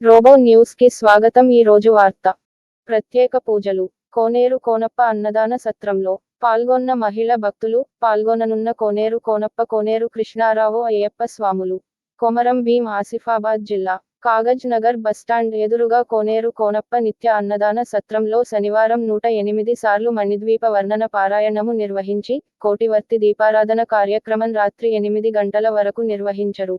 Robo న్యూస్కి స్వాగతం ఈ రోజు వార్త. ప్రత్యేక పూజలు. కోనేరు కోనప్ప అన్నదాన సత్రంలో పాల్గొన్న మహిళ భక్తులు పాల్గొననున్న కోనేరు కోనప్ప కోనేరు కృష్ణారావు అయ్యప్ప స్వాములు. కొమరం భీం ఆసిఫాబాద్ జిల్లా కాగజ్ నగర్ బస్టాండ్ ఎదురుగా కోనేరు కోనప్ప నిత్య అన్నదాన సత్రంలో శనివారం నూట ఎనిమిది సార్లు మణిద్వీప వర్ణన పారాయణము నిర్వహించి కోటివర్తి దీపారాధన కార్యక్రమం రాత్రి ఎనిమిది గంటల వరకు నిర్వహించరు.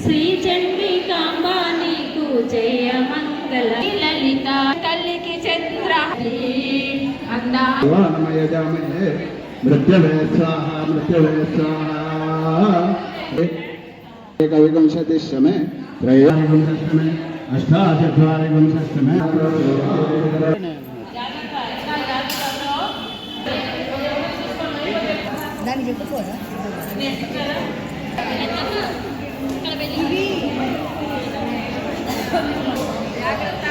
శ్రీ చండికాంబ నీకు జయ మంగళ లలిత కల్లికి చంద్ర అందామయ జామయే మృత్యువే స్వాహ మృత్యువే స్వాహ దాన్ని చెప్పుకోరా Obrigada.